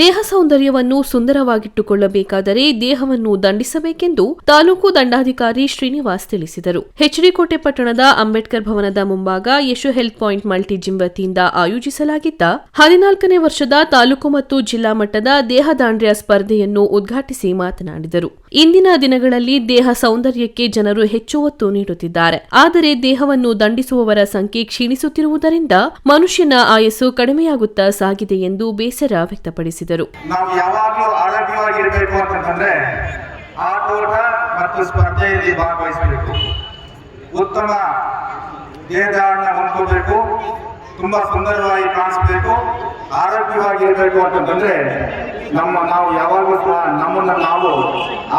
ದೇಹ ಸೌಂದರ್ಯವನ್ನು ಸುಂದರವಾಗಿಟ್ಟುಕೊಳ್ಳಬೇಕಾದರೆ ದೇಹವನ್ನು ದಂಡಿಸಬೇಕೆಂದು ತಾಲೂಕು ದಂಡಾಧಿಕಾರಿ ಶ್ರೀನಿವಾಸ್ ತಿಳಿಸಿದರು. ಹೆಚ್ಡಿಕೋಟೆ ಪಟ್ಟಣದ ಅಂಬೇಡ್ಕರ್ ಭವನದ ಮುಂಭಾಗ Yashu health point multi gym ವತಿಯಿಂದ ಆಯೋಜಿಸಲಾಗಿದ್ದ ಹದಿನಾಲ್ಕನೇ ವರ್ಷದ ತಾಲೂಕು ಮತ್ತು ಜಿಲ್ಲಾ ಮಟ್ಟದ ದೇಹ ದಾಂಡ್ರ್ಯ ಸ್ಪರ್ಧೆಯನ್ನು ಉದ್ಘಾಟಿಸಿ ಮಾತನಾಡಿದರು. ಇಂದಿನ ದಿನಗಳಲ್ಲಿ ದೇಹ ಸೌಂದರ್ಯಕ್ಕೆ ಜನರು ಹೆಚ್ಚು ಒತ್ತು ನೀಡುತ್ತಿದ್ದಾರೆ. ಆದರೆ ದೇಹವನ್ನು ದಂಡಿಸುವವರ ಸಂಖ್ಯೆ ಕ್ಷೀಣಿಸುತ್ತಿರುವುದರಿಂದ ಮನುಷ್ಯನ ಆಯಸ್ಸು ಕಡಿಮೆಯಾಗುತ್ತಾ ಸಾಗಿದೆ ಎಂದು ಬೇಸರ ವ್ಯಕ್ತಪಡಿಸಿದರು. ನಾವು ಯಾವಾಗಲೂ ಆರೋಗ್ಯವಾಗಿರಬೇಕು ಅಂತಂದ್ರೆ ಆಟೋಟ ಮತ್ತು ಸ್ಪರ್ಧೆಯಲ್ಲಿ ಭಾಗವಹಿಸಬೇಕು. ಉತ್ತಮ ದೇಹದಾರಣ ಹೊಂದ್ಕೋಬೇಕು ತುಂಬಾ ಸುಂದರವಾಗಿ ಕಾಣಿಸ್ಬೇಕು. ಆರೋಗ್ಯವಾಗಿರ್ಬೇಕು ಅಂತಂದ್ರೆ ನಮ್ಮ ನಾವು ಯಾವಾಗಲೂ ಸಹ ನಮ್ಮನ್ನ ನಾವು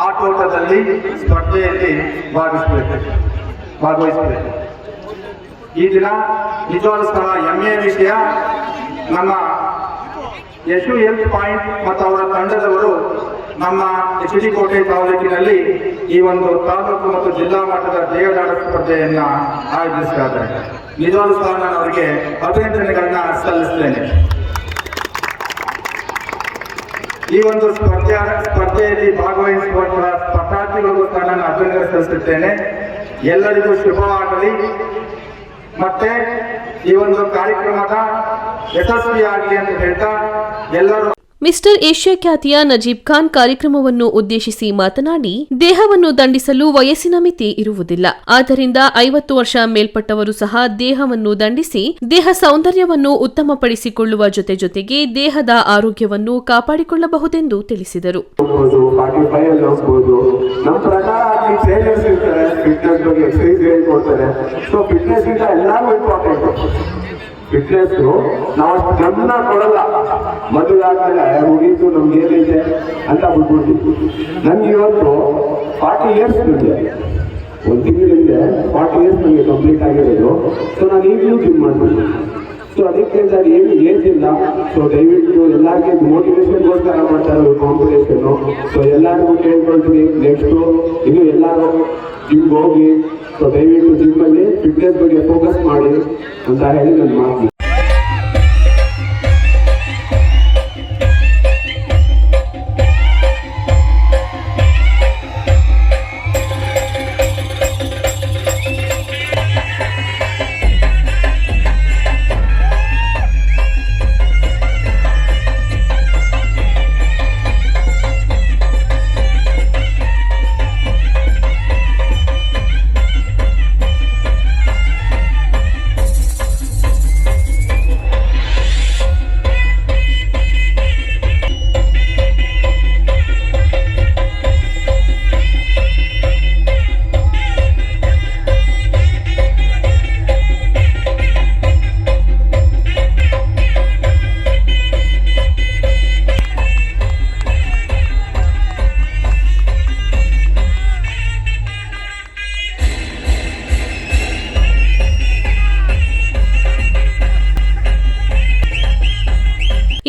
ಆಟೋಟದಲ್ಲಿ ಸ್ಪರ್ಧೆಯಲ್ಲಿ ಭಾಗಿಸ್ಬೇಕು ಭಾಗವಹಿಸಬೇಕು. ಈ ದಿನ ನಿಜವಾದ ಸಹ ಹೆಮ್ಮೆಯ ವಿಷಯ ನಮ್ಮ ಯಶು ಹೆಲ್ತ್ ಪಾಯಿಂಟ್ ಮತ್ತು ಅವರ ತಂಡದವರು ನಮ್ಮ ಎಚ್ ಡಿ ಕೋಟೆ ತಾಲೂಕಿನಲ್ಲಿ ಈ ಒಂದು ತಾಲೂಕು ಮತ್ತು ಜಿಲ್ಲಾ ಮಟ್ಟದ ದೇವದಾಡ ಸ್ಪರ್ಧೆಯನ್ನ ಆಯೋಜಿಸಿದ್ದಾರೆ. ಇದ್ದಾರೆ ನಿಜವಾದ ಸ್ಥಾನ ಅವರಿಗೆ ಅಭಿನಂದನೆಗಳನ್ನ ಸಲ್ಲಿಸ್ತೇನೆ. ಈ ಒಂದು ಸ್ಪರ್ಧೆ ಸ್ಪರ್ಧೆಯಲ್ಲಿ ಭಾಗವಹಿಸುವಂತಹ ಸ್ಪರ್ಧಾರ್ಥಿಗಳಿಗೂ ಸಹ ನಾನು ಅಭಿನಂದನೆ ಸಲ್ಲಿಸುತ್ತೇನೆ. ಎಲ್ಲರಿಗೂ ಶುಭವಾಗಲಿ ಮತ್ತೆ ಈ ಒಂದು ಕಾರ್ಯಕ್ರಮದ ಯಶಸ್ವಿಯಾಗಲಿ ಅಂತ ಹೇಳ್ತಾ ಎಲ್ಲರೂ ಮಿಸ್ಟರ್ ಏಷ್ಯಾ ಖ್ಯಾತಿಯ ನಜೀಬ್ ಖಾನ್ ಕಾರ್ಯಕ್ರಮವನ್ನು ಉದ್ದೇಶಿಸಿ ಮಾತನಾಡಿ, ದೇಹವನ್ನು ದಂಡಿಸಲು ವಯಸ್ಸಿನ ಮಿತಿ ಇರುವುದಿಲ್ಲ. ಆದ್ದರಿಂದ ಐವತ್ತು ವರ್ಷ ಮೇಲ್ಪಟ್ಟವರು ಸಹ ದೇಹವನ್ನು ದಂಡಿಸಿ, ದೇಹ ಸೌಂದರ್ಯವನ್ನು ಉತ್ತಮಪಡಿಸಿಕೊಳ್ಳುವ ಜೊತೆ ಜೊತೆಗೆ ದೇಹದ ಆರೋಗ್ಯವನ್ನು ಕಾಪಾಡಿಕೊಳ್ಳಬಹುದೆಂದು ತಿಳಿಸಿದರು. ಫಿಟ್ನೆಸ್ ಬಗ್ಗೆ ಎಕ್ಸಸೈಸ್ ಹೇಳ್ಕೊಡ್ತಾರೆ ಸೊ ಫಿಟ್ನೆಸ್ ಇಂದ ಎಲ್ಲಾರು ಇಂಪಾರ್ಟೆಂಟ್ ಫಿಟ್ನೆಸ್ ನಾವು ಗಮನ ಕೊಡಲ್ಲ. ಮದುವೆ ಆದ್ಮೇಲೆ ಮುಗೀತು, ನಮ್ಗೆ ಏನಿದೆ? ಅಂತ ಬಿಟ್ಬಿಡ್ತೀವಿ ನನ್ಗೆ ಇವತ್ತು ಫಾರ್ಟಿ ಇಯರ್ಸ್ ನನಗೆ ಒಂದು ತಿಂಗಳಿಂದ ಫಾರ್ಟಿ ಇಯರ್ಸ್ ನನಗೆ ಕಂಪ್ಲೀಟ್ ಆಗಿರೋದು. ಸೊ ನಾನು ಈಗಲೂ ಜಿಮ್ ಮಾಡ್ತೀನಿ. ಸೊ ಅದಕ್ಕೆ ಸರ್ ಏನು ಏನಿಲ್ಲ ಸೊ ದಯವಿಟ್ಟು ಎಲ್ಲರಿಗೆ ಮೋಟಿವೇಶನ್ಗೋಸ್ಕರ ಮಾಡ್ತಾರೆ ಕಾಂಪಿಟೇಷನ್ ಸೊ ಎಲ್ಲರಿಗೂ ಕೇಳ್ಕೊಳ್ತೀನಿ. ನೆಕ್ಸ್ಟು ಇನ್ನು ಎಲ್ಲರೂ ಜಿಮ್ಗೆ ಹೋಗಿ. ಸೊ ದಯವಿಟ್ಟು ಜಿಮ್ಮಲ್ಲಿ ಫಿಟ್ನೆಸ್ ಬಗ್ಗೆ ಫೋಕಸ್ ಮಾಡಿ. ಅಂತ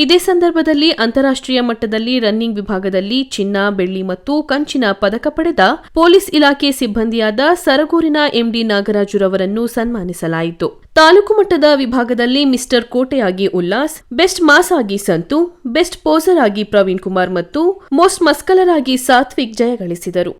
ಇದೇ ಸಂದರ್ಭದಲ್ಲಿ ಅಂತಾರಾಷ್ಟ್ರೀಯ ಮಟ್ಟದಲ್ಲಿ ರನ್ನಿಂಗ್ ವಿಭಾಗದಲ್ಲಿ ಚಿನ್ನ, ಬೆಳ್ಳಿ ಮತ್ತು ಕಂಚಿನ ಪದಕ ಪಡೆದ ಪೊಲೀಸ್ ಇಲಾಖೆ ಸಿಬ್ಬಂದಿಯಾದ ಸರಗೂರಿನ ಎಂಡಿ ನಾಗರಾಜುರವರನ್ನು ಸನ್ಮಾನಿಸಲಾಯಿತು. ತಾಲೂಕು ಮಟ್ಟದ ವಿಭಾಗದಲ್ಲಿ ಮಿಸ್ಟರ್ ಕೋಟೆಯಾಗಿ ಉಲ್ಲಾಸ್, ಬೆಸ್ಟ್ ಮಾಸ್ ಆಗಿ ಸಂತು, ಬೆಸ್ಟ್ ಪೋಸರ್ ಆಗಿ ಪ್ರವೀಣ್ ಕುಮಾರ್ ಮತ್ತು ಮೋಸ್ಟ್ ಮಸ್ಕಲರ್ ಆಗಿ ಸಾತ್ವಿಕ್ ಜಯಗಳಿಸಿದರು